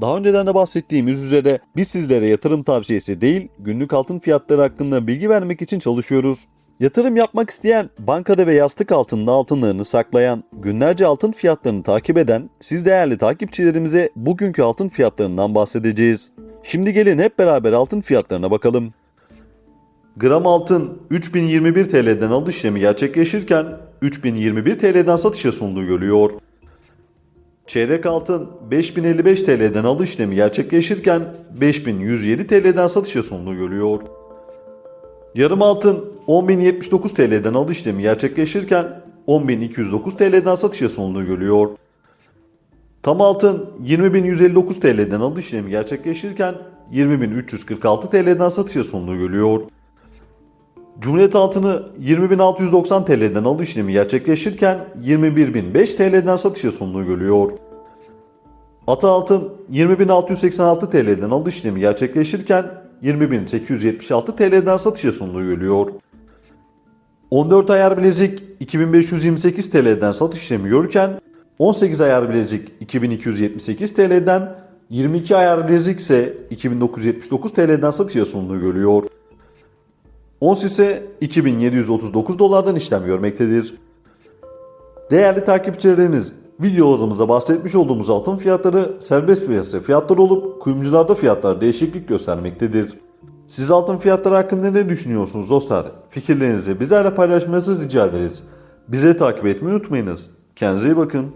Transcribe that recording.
Daha önceden de bahsettiğimiz üzere biz sizlere yatırım tavsiyesi değil, günlük altın fiyatları hakkında bilgi vermek için çalışıyoruz. Yatırım yapmak isteyen, bankada ve yastık altında altınlarını saklayan, günlerce altın fiyatlarını takip eden siz değerli takipçilerimize bugünkü altın fiyatlarından bahsedeceğiz. Şimdi gelin hep beraber altın fiyatlarına bakalım. Gram altın 3021 TL'den alış işlemi gerçekleşirken 3021 TL'den satışa sunduğu görülüyor. Çeyrek altın 5055 TL'den alış işlemi gerçekleşirken 5107 TL'den satışa sunduğu görülüyor. Yarım altın 10.079 TL'den alış işlemi gerçekleşirken 10.209 TL'den satışa sunduğu görülüyor. Tam altın 20.159 TL'den alış işlemi gerçekleşirken 20.346 TL'den satışa sunduğu görülüyor. Cumhuriyet altını 20.690 TL'den alış işlemi gerçekleşirken 21.005 TL'den satışa sunduğu görülüyor. Ata altın 20.686 TL'den alış işlemi gerçekleşirken 20.876 TL'den satışa sunduğu görülüyor. 14 ayar bilezik 2528 TL'den satış işlemi görürken 18 ayar bilezik 2278 TL'den 22 ayar bilezik ise 2979 TL'den satışa sunduğu görülüyor. Ons ise 2739 dolardan işlem görmektedir. Değerli takipçilerimiz, videolarımıza bahsetmiş olduğumuz altın fiyatları serbest piyasa fiyatları olup kuyumcularda fiyatlar değişiklik göstermektedir. Siz altın fiyatları hakkında ne düşünüyorsunuz dostlar? Fikirlerinizi bizlerle paylaşmanızı rica ederiz. Bizi takip etmeyi unutmayınız. Kendinize iyi bakın.